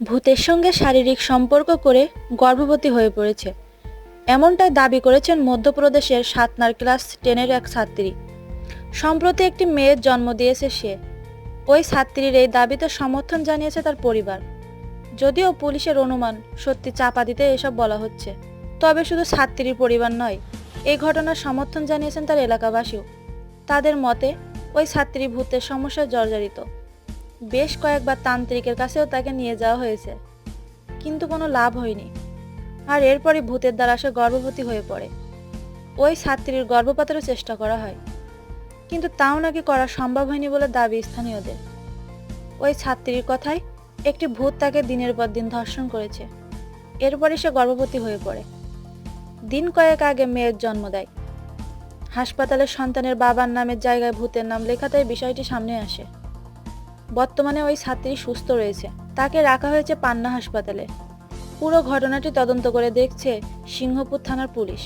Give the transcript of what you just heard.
ভূতের সঙ্গে শারীরিক সম্পর্ক করে গর্ভবতী হয়ে পড়েছে। এমনটাই দাবি করেছেন মধ্যপ্রদেশের সাতনার ক্লাস টেনের এক ছাত্রী। সম্প্রতি একটি মেয়ের জন্ম দিয়েছে সে। ওই ছাত্রীর এই দাবিতে সমর্থন জানিয়েছে তার পরিবার। যদিও পুলিশের অনুমান সত্যি চাপা দিতে এসব বলা হচ্ছে। তবে শুধু ছাত্রীর পরিবার নয় এই ঘটনার সমর্থন জানিয়েছেন তার এলাকাবাসীও। তাদের মতে, ওই ছাত্রী ভূতের সমস্যায় জর্জরিত। বেশ কয়েকবার তান্ত্রিকের কাছেও তাকে নিয়ে যাওয়া হয়েছে। কিন্তু কোনো লাভ হয়নি। আর এরপরই ভূতের দ্বারা সে গর্ভবতী হয়ে পড়ে। ওই ছাত্রীর গর্ভপাতেরও চেষ্টা করা হয়। কিন্তু তাও নাকি করা সম্ভব হয়নি বলে দাবি স্থানীয়দের। ওই ছাত্রীর কথায় একটি ভূত তাকে দিনের পর দিন ধর্ষণ করেছে। এরপরই সে গর্ভবতী হয়ে পড়ে। দিন কয়েক আগে মেয়ের জন্ম দেয়। হাসপাতালে সন্তানের বাবার নামের জায়গায় ভূতের নাম লেখাতেই বিষয়টি সামনে আসে। বর্তমানে ওই ছাত্রী সুস্থ রয়েছে। তাকে রাখা হয়েছে পান্না হাসপাতালে। পুরো ঘটনাটি তদন্ত করে দেখছে সিংহপুর থানার পুলিশ।